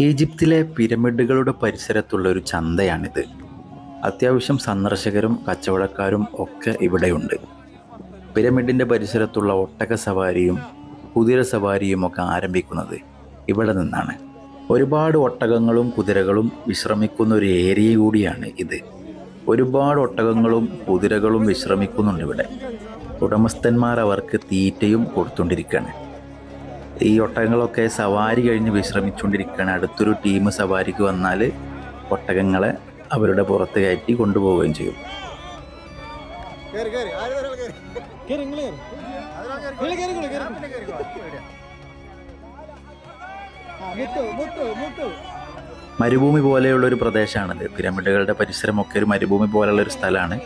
ഈജിപ്തിലെ പിരമിഡുകളുടെ പരിസരത്തുള്ള ഒരു ചന്തയാണിത്. അത്യാവശ്യം സന്ദർശകരും കച്ചവടക്കാരും ഒക്കെ ഇവിടെയുണ്ട്. പിരമിഡിന്റെ പരിസരത്തുള്ള ഒട്ടക സവാരിയും കുതിര സവാരിയും ഒക്കെ ആരംഭിക്കുന്നത് ഇവിടെ നിന്നാണ്. ഒരുപാട് ഒട്ടകങ്ങളും കുതിരകളും വിശ്രമിക്കുന്ന ഒരു ഏരിയ കൂടിയാണ് ഇത്. ഒരുപാട് ഒട്ടകങ്ങളും കുതിരകളും വിശ്രമിക്കുന്നുണ്ട് ഇവിടെ. ഉടമസ്ഥന്മാർ അവർക്ക് തീറ്റയും കൊടുത്തുകൊണ്ടിരിക്കുകയാണ് ഈ ഒട്ടകങ്ങളൊക്കെ സവാരി കഴിഞ്ഞ് വിശ്രമിച്ചുകൊണ്ടിരിക്കുകയാണ്. അടുത്തൊരു ടീം സവാരിക്ക് വന്നാൽ ഒട്ടകങ്ങളെ അവരുടെ പുറത്ത് കയറ്റി കൊണ്ടുപോവുകയും ചെയ്യും. മരുഭൂമി പോലെയുള്ള ഒരു പ്രദേശമാണിത് പിരമിഡുകളുടെ പരിസരമൊക്കെ ഒരു മരുഭൂമി പോലെയുള്ള ഒരു സ്ഥലമാണ്.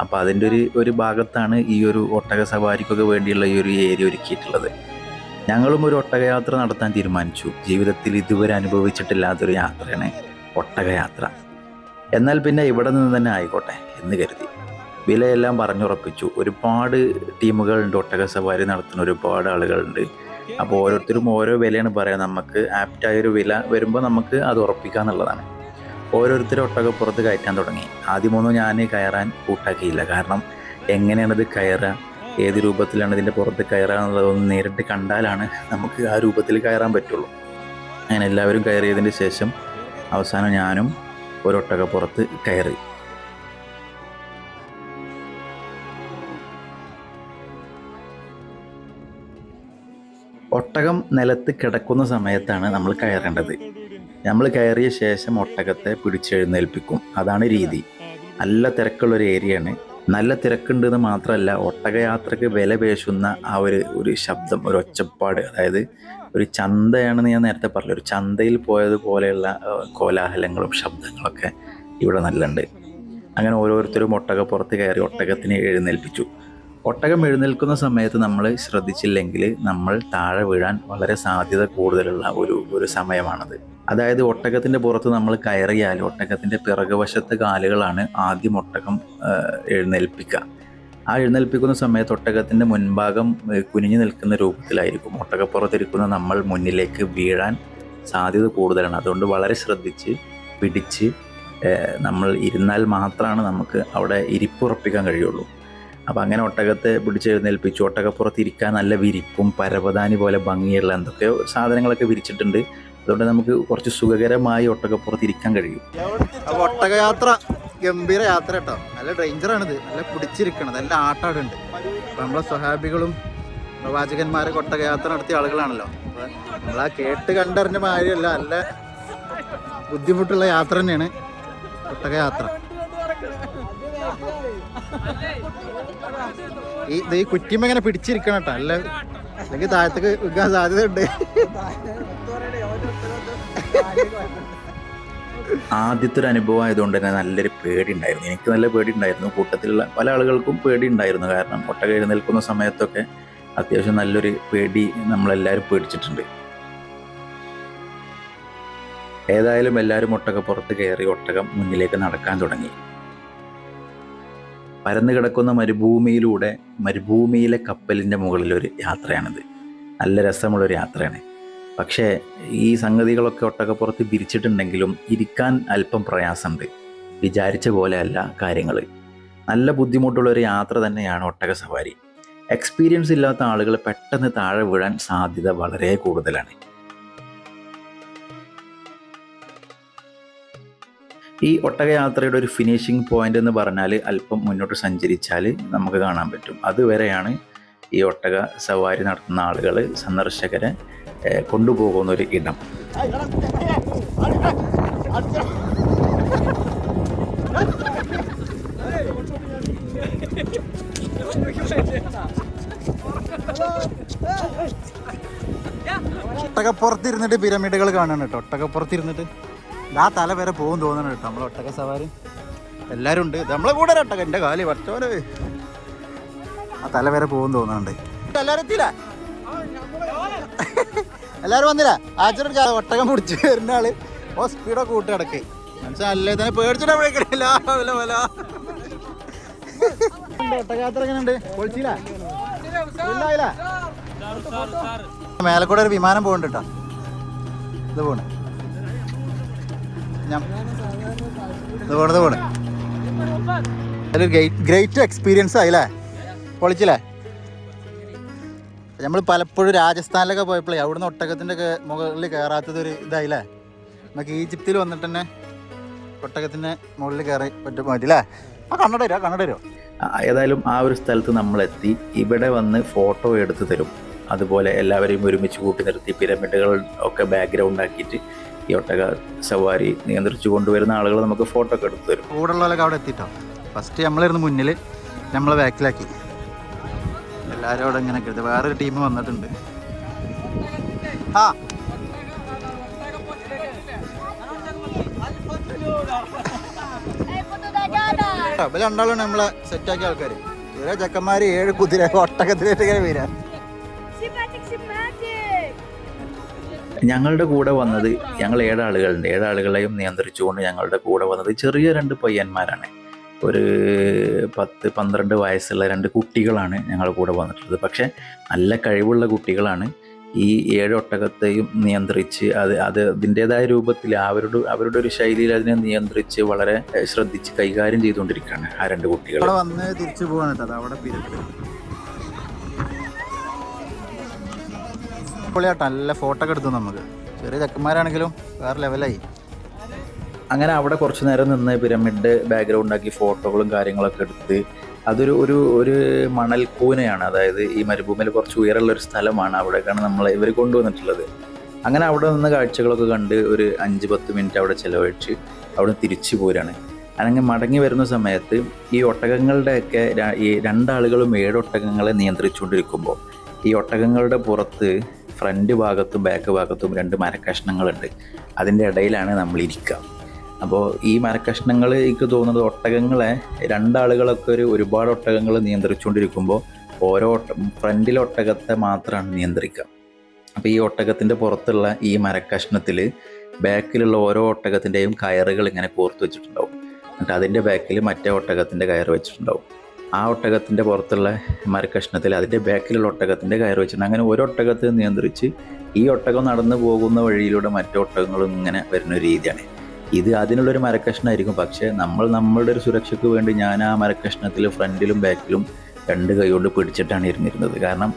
അപ്പോൾ അതിന്റെ ഒരു ഒരു ഭാഗത്താണ് ഈ ഒരു ഒട്ടക സവാരിക്കൊക്കെ വേണ്ടിയുള്ള ഈ ഒരു ഏരിയ ഒരുക്കിയിട്ടുള്ളത്. ഞങ്ങളും ഒരു ഒട്ടകയാത്ര നടത്താൻ തീരുമാനിച്ചു. ജീവിതത്തിൽ ഇതുവരെ അനുഭവിച്ചിട്ടില്ലാത്തൊരു യാത്രയാണ് ഒട്ടകയാത്ര. എന്നാൽ പിന്നെ ഇവിടെ നിന്ന് തന്നെ ആയിക്കോട്ടെ എന്ന് കരുതി. വിലയെല്ലാം പറഞ്ഞുറപ്പിച്ചു. ഒരുപാട് ടീമുകളുണ്ട് ഒട്ടക സവാരി നടത്തുന്ന ഒരുപാട് ആളുകളുണ്ട്. അപ്പോൾ ഓരോരുത്തരും ഓരോ വിലയാണ് പറയുക നമുക്ക് ആപ്റ്റായൊരു വില വരുമ്പോൾ നമുക്ക് അത് ഉറപ്പിക്കുക എന്നുള്ളതാണ്. ഓരോരുത്തരും ഒട്ടകപ്പുറത്ത് കയറ്റാൻ തുടങ്ങി. ആദ്യമൊന്നും ഞാൻ കയറാൻ കൂട്ടാക്കിയില്ല. കാരണം എങ്ങനെയാണ് ഇത് കയറുക? ഏത് രൂപത്തിലാണ് ഇതിന്റെ പുറത്ത് കയറുക എന്നുള്ളതൊന്ന് നേരിട്ട് കണ്ടാലാണ് നമുക്ക് ആ രൂപത്തിൽ കയറാൻ പറ്റുള്ളൂ. അങ്ങനെ എല്ലാവരും കയറിയതിന് ശേഷം അവസാനം ഞാനും ഒരു പുറത്ത് കയറി. ഒട്ടകം നിലത്ത് കിടക്കുന്ന സമയത്താണ് നമ്മൾ കയറേണ്ടത്. നമ്മൾ കയറിയ ശേഷം ഒട്ടകത്തെ പിടിച്ചെഴുന്നേൽപ്പിക്കും അതാണ് രീതി. നല്ല തിരക്കുള്ളൊരു ഏരിയയാണ്. നല്ല തിരക്കുണ്ടെന്ന് മാത്രമല്ല ഒട്ടകയാത്രക്ക് വില പേശുന്ന ആ ഒരു ഒരു ശബ്ദം ഒരു ഒച്ചപ്പാട് അതായത് ഒരു ചന്തയാണെന്ന് ഞാൻ നേരത്തെ പറഞ്ഞു ഒരു ചന്തയിൽ പോയതുപോലെയുള്ള കോലാഹലങ്ങളും ശബ്ദങ്ങളൊക്കെ ഇവിടെ നല്ലുണ്ട്. അങ്ങനെ ഓരോരുത്തരും ഒട്ടകപ്പുറത്ത് കയറി ഒട്ടകത്തിനെ എഴുന്നേൽപ്പിച്ചു. ഒട്ടകം എഴുന്നേൽക്കുന്ന സമയത്ത് നമ്മൾ ശ്രദ്ധിച്ചില്ലെങ്കിൽ നമ്മൾ താഴെ വീഴാൻ വളരെ സാധ്യത കൂടുതലുള്ള ഒരു ഒരു സമയമാണത്. അതായത് ഒട്ടകത്തിന്റെ പുറത്ത് നമ്മൾ കയറിയാൽ ഒട്ടകത്തിന്റെ പിറകുവശത്തെ കാലുകളാണ് ആദ്യം ഒട്ടകം എഴുന്നേൽപ്പിക്കുക. ആ എഴുന്നേൽപ്പിക്കുന്ന സമയത്ത് ഒട്ടകത്തിന്റെ മുൻഭാഗം കുനിഞ്ഞു നിൽക്കുന്ന രൂപത്തിലായിരിക്കും. ഒട്ടകപ്പുറത്തിരിക്കുന്ന നമ്മൾ മുന്നിലേക്ക് വീഴാൻ സാധ്യത കൂടുതലാണ്. അതുകൊണ്ട് വളരെ ശ്രദ്ധിച്ച് പിടിച്ച് നമ്മൾ ഇരുന്നാൽ മാത്രമാണ് നമുക്ക് അവിടെ ഇരിപ്പുറപ്പിക്കാൻ കഴിയുള്ളൂ. അപ്പം അങ്ങനെ ഒട്ടകത്തെ പിടിച്ചെഴുന്നേൽപ്പിച്ചു ഒട്ടകപ്പുറത്ത് ഇരിക്കാൻ നല്ല വിരിപ്പും പരവതാനി പോലെ ഭംഗിയുള്ള എന്തൊക്കെയോ സാധനങ്ങളൊക്കെ വിരിച്ചിട്ടുണ്ട്. അതുകൊണ്ട് നമുക്ക് കുറച്ച് സുഖകരമായി ഒട്ടകപ്പുറത്ത് ഇരിക്കാൻ കഴിയും. ഒട്ടകയാത്ര ഗംഭീര യാത്ര കേട്ടോ. നല്ല ഡേഞ്ചറാണിത് നല്ല പിടിച്ചിരിക്കണം നല്ല ആട്ടാടുണ്ട്. നമ്മളെ സ്വഹാബികളും പ്രവാചകന്മാരൊക്കെ ഒട്ടകയാത്ര നടത്തിയ ആളുകളാണല്ലോ. നമ്മൾ നമ്മളാ കേട്ട് കണ്ടറിഞ്ഞ മാതിരിയല്ല. നല്ല ബുദ്ധിമുട്ടുള്ള യാത്ര തന്നെയാണ് ഒട്ടകയാത്ര. ഈ കുറ്റിമ ഇങ്ങനെ പിടിച്ചിരിക്കണം കേട്ടോ അല്ല അല്ലെങ്കിൽ താഴത്തേക്ക് വിൽക്കാൻ സാധ്യതയുണ്ട്. ആദ്യത്തെ ഒരു അനുഭവം ആയതുകൊണ്ട് തന്നെ നല്ലൊരു പേടി ഉണ്ടായിരുന്നു. എനിക്ക് നല്ല പേടി ഉണ്ടായിരുന്നു. കൂട്ടത്തിലുള്ള പല ആളുകൾക്കും പേടി ഉണ്ടായിരുന്നു. കാരണം ഒട്ട കയറി നിൽക്കുന്ന സമയത്തൊക്കെ അത്യാവശ്യം നല്ലൊരു പേടി നമ്മളെല്ലാവരും പേടിച്ചിട്ടുണ്ട്. ഏതായാലും എല്ലാവരും ഒട്ടകപ്പുറത്ത് കയറി ഒട്ടകം മുന്നിലേക്ക് നടക്കാൻ തുടങ്ങി. പരന്നു കിടക്കുന്ന മരുഭൂമിയിലൂടെ മരുഭൂമിയിലെ കപ്പലിന്റെ മുകളിലൊരു യാത്രയാണിത്. നല്ല രസമുള്ളൊരു യാത്രയാണ്. പക്ഷേ ഈ സംഗതികളൊക്കെ ഒട്ടകപ്പുറത്ത് വിരിച്ചിട്ടുണ്ടെങ്കിലും ഇരിക്കാൻ അല്പം പ്രയാസമുണ്ട്. വിചാരിച്ച പോലെയല്ല കാര്യങ്ങൾ നല്ല ബുദ്ധിമുട്ടുള്ള ഒരു യാത്ര തന്നെയാണ് ഒട്ടക സവാരി. എക്സ്പീരിയൻസ് ഇല്ലാത്ത ആളുകൾ പെട്ടെന്ന് താഴെ വീഴാൻ സാധ്യത വളരെ കൂടുതലാണ്. ഈ ഒട്ടകയാത്രയുടെ ഒരു ഫിനിഷിംഗ് പോയിന്റ് എന്ന് പറഞ്ഞാൽ അല്പം മുന്നോട്ട് സഞ്ചരിച്ചാൽ നമുക്ക് കാണാൻ പറ്റും. അതുവരെയാണ് ഈ ഒട്ടക സവാരി നടത്തുന്ന ആളുകൾ സന്ദർശകരെ കൊണ്ടുപോകുന്ന ഒരു ഇടം. ഒട്ടകപ്പുറത്തിരുന്നിട്ട് പിരമിഡുകൾ കാണണം കേട്ടോ. ഒട്ടകപ്പുറത്ത് ഇരുന്നിട്ട് ആ തല വരെ പോകും തോന്നണം കേട്ടോ നമ്മളെ ഒട്ടക സവാരി. എല്ലാവരും ഉണ്ട്. നമ്മളെ കൂടെ ഒട്ടക എന്റെ കാലി പറ്റോലെ ആ തല വരെ പോകും തോന്നുന്നുണ്ട് എല്ലാവരും എത്തിയില്ല? എല്ലാവരും വന്നില്ല? ആച്ചൊരു ഒട്ടകം പിടിച്ച് വരുന്ന ആൾ. ഓ സ്പീഡൊക്കെ കൂട്ടി കിടക്കേ മനസ്സിലാ അല്ലേ? തന്നെ പേടിച്ചിട്ടാ ഇല്ലായില്ല മേലെ കൂടെ ഒരു വിമാനം പോകുന്നുണ്ട് ഇത് പോണ്. ഗ്രേറ്റ് എക്സ്പീരിയൻസ് ആയില്ലേ? പൊളിച്ചില്ലേ? നമ്മൾ പലപ്പോഴും രാജസ്ഥാനിലൊക്കെ പോയപ്പോഴേ അവിടുന്ന് ഒട്ടകത്തിന്റെ മുകളിൽ കയറാത്തത് ഒരു ഇതായില്ലേ? നമുക്ക് ഈജിപ്തിൽ വന്നിട്ട് തന്നെ ഒട്ടകത്തിന്റെ മുകളിൽ കയറി പറ്റും പറ്റില്ലേ ആ കണ്ണട വരുമോ ഏതായാലും ആ ഒരു സ്ഥലത്ത് നമ്മളെത്തി. ഇവിടെ വന്ന് ഫോട്ടോ എടുത്ത് തരും. അതുപോലെ എല്ലാവരെയും ഒരുമിച്ച് കൂട്ടി നിർത്തി. പിരമിഡുകൾ ഒക്കെ ബാക്ക്ഗ്രൗണ്ട് ആക്കിയിട്ട് ഈ ഒട്ടക സവാരി നിയന്ത്രിച്ചു കൊണ്ടുവരുന്ന ആളുകൾ നമുക്ക് ഫോട്ടോ ഒക്കെ എടുത്തു തരും. കൂടെ ഉള്ളവരൊക്കെ അവിടെ എത്തിയിട്ടോ ഫസ്റ്റ് നമ്മളിരുന്ന് മുന്നിൽ നമ്മളെ ബാക്കിലാക്കി. എല്ലാവരും അവിടെ ഇങ്ങനെ കരുത് വേറൊരു ടീം വന്നിട്ടുണ്ട്. ആ. ഇവർ രണ്ടാളാണ് നമ്മളെ സെറ്റാക്കിയ ആൾക്കാർ ഇവരെ ചെക്കന്മാർ ഏഴ് കുതിര ഒട്ടകത്തിലേക്ക് വരാ. ഞങ്ങളുടെ കൂടെ വന്നത് ഞങ്ങൾ ഏഴാളുകളുണ്ട് ഏഴാളുകളെയും നിയന്ത്രിച്ചുകൊണ്ട് ഞങ്ങളുടെ കൂടെ വന്നത് ചെറിയ രണ്ട് പയ്യന്മാരാണ്. ഒരു പത്ത് പന്ത്രണ്ട് വയസ്സുള്ള രണ്ട് കുട്ടികളാണ് ഞങ്ങളുടെ കൂടെ വന്നിട്ടുള്ളത്. പക്ഷേ നല്ല കഴിവുള്ള കുട്ടികളാണ്. ഈ ഏഴൊട്ടകത്തെയും നിയന്ത്രിച്ച് അത് അത് അതിന്റെതായ രൂപത്തിൽ അവരുടെ അവരുടെ ഒരു ശൈലിയിൽ അതിനെ നിയന്ത്രിച്ച് വളരെ ശ്രദ്ധിച്ച് കൈകാര്യം ചെയ്തുകൊണ്ടിരിക്കുകയാണ് ആ രണ്ട് കുട്ടികൾ വന്ന് തിരിച്ചു അത് അവിടെ പിരിട്ട് പൊളിയാട്ടോ നല്ല ഫോട്ടോ ഒക്കെ എടുത്തു നമുക്ക്. ചെറിയ ചെക്കന്മാരാണെങ്കിലും വേറെ ലെവലായി അങ്ങനെ അവിടെ കുറച്ച് നേരം നിന്ന് പിരമിഡ് ബാക്ക്ഗ്രൗണ്ട് ആക്കി ഫോട്ടോകളും കാര്യങ്ങളൊക്കെ എടുത്ത് അതൊരു ഒരു ഒരു മണൽക്കൂനയാണ് അതായത് ഈ മരുഭൂമിയിൽ കുറച്ച് ഉയരമുള്ള ഒരു സ്ഥലമാണ് അവിടേക്കാണ് നമ്മൾ ഇവർ കൊണ്ടുവന്നിട്ടുള്ളത്. അങ്ങനെ അവിടെ നിന്ന് കാഴ്ചകളൊക്കെ കണ്ട് ഒരു അഞ്ച് പത്ത് മിനിറ്റ് അവിടെ ചിലവഴിച്ച് അവിടെ തിരിച്ചു പോരാണ്. അല്ലെങ്കിൽ മടങ്ങി വരുന്ന സമയത്ത് ഈ ഒട്ടകങ്ങളുടെയൊക്കെ ഈ രണ്ടാളുകളും ഏഴ് ഒട്ടകങ്ങളെ നിയന്ത്രിച്ചുകൊണ്ടിരിക്കുമ്പോൾ ഈ ഒട്ടകങ്ങളുടെ പുറത്ത് ഫ്രണ്ട് ഭാഗത്തും ബാക്ക് ഭാഗത്തും രണ്ട് മരക്കഷ്ണങ്ങളുണ്ട്. അതിന്റെ ഇടയിലാണ് നമ്മൾ ഇരിക്കുക അപ്പോൾ ഈ മരക്കഷ്ണങ്ങൾ എനിക്ക് തോന്നുന്നത് ഒട്ടകങ്ങളെ രണ്ടാളുകളൊക്കെ ഒരു ഒരുപാട് ഒട്ടകങ്ങൾ നിയന്ത്രിച്ചുകൊണ്ടിരിക്കുമ്പോൾ ഓരോ ഫ്രണ്ടിലെ ഒട്ടകത്തെ മാത്രമാണ് നിയന്ത്രിക്കുക അപ്പോൾ ഈ ഒട്ടകത്തിന്റെ പുറത്തുള്ള ഈ മരക്കഷ്ണത്തിൽ ബാക്കിലുള്ള ഓരോ ഒട്ടകത്തിന്റെയും കയറുകൾ ഇങ്ങനെ കോർത്ത് വെച്ചിട്ടുണ്ടാവും. എന്നിട്ട് അതിന്റെ ബാക്കിൽ മറ്റേ ഒട്ടകത്തിന്റെ കയർ വെച്ചിട്ടുണ്ടാവും. ആ ഒട്ടകത്തിന്റെ പുറത്തുള്ള മരക്കഷ്ണത്തിൽ അതിന്റെ ബാക്കിലുള്ള ഒട്ടകത്തിന്റെ കയറ് വെച്ചിട്ടുണ്ട്. അങ്ങനെ ഒരു ഒട്ടകത്തെ നിയന്ത്രിച്ച് ഈ ഒട്ടകം നടന്നു പോകുന്ന വഴിയിലൂടെ മറ്റു ഒട്ടകങ്ങളും ഇങ്ങനെ വരുന്ന ഒരു രീതിയാണ്. ഇത് അതിനുള്ളൊരു മരക്കഷ്ണമായിരിക്കും. പക്ഷേ നമ്മൾ നമ്മളുടെ ഒരു സുരക്ഷയ്ക്ക് വേണ്ടി ഞാൻ ആ മരക്കഷ്ണത്തിൽ ഫ്രണ്ടിലും ബാക്കിലും രണ്ട് കൈ കൊണ്ട് പിടിച്ചിട്ടാണ് ഇരുന്നിരുന്നത്. കാരണം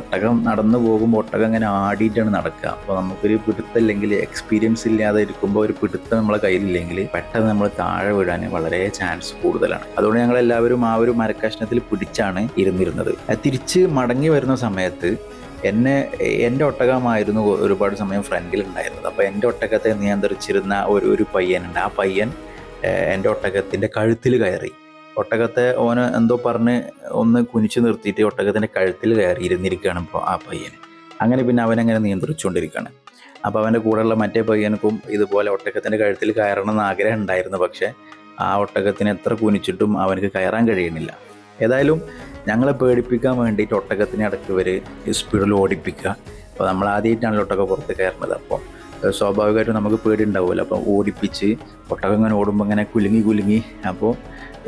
ഒട്ടകം നടന്നു പോകുമ്പോൾ ഒട്ടകം ഇങ്ങനെ ആടിയിട്ടാണ് നടക്കുക. അപ്പോൾ നമുക്കൊരു പിടുത്തമില്ലെങ്കിൽ എക്സ്പീരിയൻസ് ഇല്ലാതെ ഇരിക്കുമ്പോൾ ഒരു പിടുത്തം നമ്മളെ കയ്യിലില്ലെങ്കിൽ പെട്ടെന്ന് നമ്മൾ താഴെ വീഴാൻ വളരെ ചാൻസ് കൂടുതലാണ്. അതുകൊണ്ട് ഞങ്ങൾ എല്ലാവരും ആ ഒരു മരക്കഷ്ണത്തിൽ പിടിച്ചാണ് ഇരുന്നിരുന്നത്. തിരിച്ച് മടങ്ങി വരുന്ന സമയത്ത് എന്നെ എന്റെ ഒട്ടകമായിരുന്നു ഒരുപാട് സമയം ഫ്രണ്ടിൽ ഉണ്ടായിരുന്നത്. അപ്പോൾ എന്റെ ഒട്ടകത്തെ നിയന്ത്രിച്ചിരുന്ന ഒരു ഒരു പയ്യനുണ്ട്. ആ പയ്യൻ എന്റെ ഒട്ടകത്തിന്റെ കഴുത്തിൽ കയറി. ഒട്ടകത്തെ ഓന് എന്തോ പറഞ്ഞ് ഒന്ന് കുനിച്ചു നിർത്തിയിട്ട് ഒട്ടകത്തിന്റെ കഴുത്തിൽ കയറി ഇരുന്നിരിക്കുകയാണ് ഇപ്പോൾ ആ പയ്യൻ അങ്ങനെ പിന്നെ അവനങ്ങനെ നിയന്ത്രിച്ചുകൊണ്ടിരിക്കുകയാണ്. അപ്പോൾ അവന്റെ കൂടെയുള്ള മറ്റേ പയ്യനക്കും ഇതുപോലെ ഒട്ടകത്തിന്റെ കഴുത്തിൽ കയറണം എന്ന് ആഗ്രഹം ഉണ്ടായിരുന്നു. പക്ഷേ ആ ഒട്ടകത്തിന് എത്ര കുനിച്ചിട്ടും അവനക്ക് കയറാൻ കഴിയുന്നില്ല. ഏതായാലും ഞങ്ങളെ പേടിപ്പിക്കാൻ വേണ്ടിയിട്ട് ഒട്ടകത്തിനെ ഇടയ്ക്ക് ഇവർ സ്പീഡിൽ ഓടിപ്പിക്കുക. അപ്പോൾ നമ്മൾ ആദ്യമായിട്ടാണല്ലോ ഒട്ടകം പുറത്ത് കയറുന്നത്. അപ്പോൾ സ്വാഭാവികമായിട്ടും നമുക്ക് പേടി ഉണ്ടാവുമല്ലോ. അപ്പോൾ ഓടിപ്പിച്ച് ഒട്ടകം ഇങ്ങനെ ഓടുമ്പോൾ ഇങ്ങനെ കുലുങ്ങി കുലുങ്ങി. അപ്പോൾ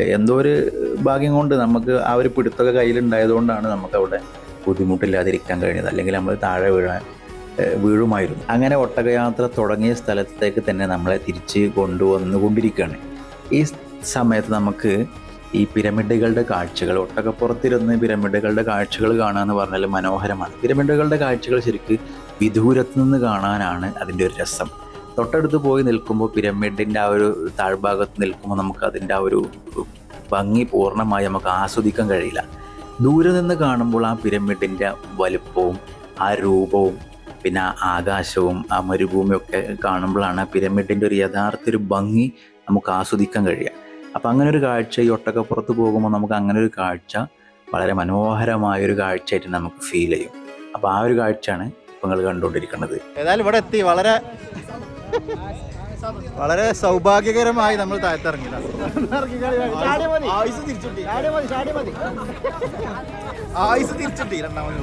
എന്തോ ഒരു ഭാഗ്യം കൊണ്ട് നമുക്ക് ആ ഒരു പിടുത്തൊക്കെ കയ്യിലുണ്ടായതുകൊണ്ടാണ് നമുക്കവിടെ ബുദ്ധിമുട്ടില്ലാതിരിക്കാൻ കഴിഞ്ഞത്. അല്ലെങ്കിൽ നമ്മൾ താഴെ വീഴാൻ വീഴുമായിരുന്നു. അങ്ങനെ ഒട്ടകയാത്ര തുടങ്ങിയ സ്ഥലത്തേക്ക് തന്നെ നമ്മളെ തിരിച്ച് കൊണ്ടുവന്നുകൊണ്ടിരിക്കുകയാണ്. ഈ സമയത്ത് നമുക്ക് ഈ പിരമിഡുകളുടെ കാഴ്ചകൾ ഒട്ടകപ്പുറത്തിരുന്ന് പിരമിഡുകളുടെ കാഴ്ചകൾ കാണുക എന്ന് പറഞ്ഞാൽ മനോഹരമാണ്. പിരമിഡുകളുടെ കാഴ്ചകൾ ശരിക്ക് വിദൂരത്ത് നിന്ന് കാണാനാണ് അതിന്റെ ഒരു രസം. തൊട്ടടുത്ത് പോയി നിൽക്കുമ്പോൾ പിരമിഡിന്റെ ആ ഒരു താഴ്ഭാഗത്ത് നിൽക്കുമ്പോൾ നമുക്ക് അതിന്റെ ആ ഒരു ഭംഗി പൂർണമായി നമുക്ക് ആസ്വദിക്കാൻ കഴിയില്ല. ദൂരെ നിന്ന് കാണുമ്പോൾ ആ പിരമിഡിന്റെ വലുപ്പവും ആ രൂപവും പിന്നെ ആകാശവും ആ മരുഭൂമിയൊക്കെ കാണുമ്പോഴാണ് പിരമിഡിന്റെ ഒരു യഥാർത്ഥ ഒരു ഭംഗി നമുക്ക് ആസ്വദിക്കാൻ കഴിയുക. അപ്പം അങ്ങനെ ഒരു കാഴ്ച ഈ ഒട്ടക്കപ്പുറത്ത് പോകുമ്പോൾ നമുക്ക് അങ്ങനെ ഒരു കാഴ്ച വളരെ മനോഹരമായ ഒരു കാഴ്ചയായിട്ട് നമുക്ക് ഫീൽ ചെയ്യും. അപ്പോൾ ആ ഒരു കാഴ്ചയാണ് ഇപ്പം നിങ്ങൾ കണ്ടുകൊണ്ടിരിക്കുന്നത്. ഏതായാലും ഇവിടെ എത്തി. വളരെ വളരെ സൗഭാഗ്യകരമായി നമ്മൾ താഴ്ത്തിറങ്ങി ആയുസ് തിരിച്ചിട്ടി. രണ്ടാമത്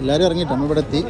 എല്ലാരും ഇറങ്ങിട്ടോ? നമ്മൾ ഇവിടെ എത്തി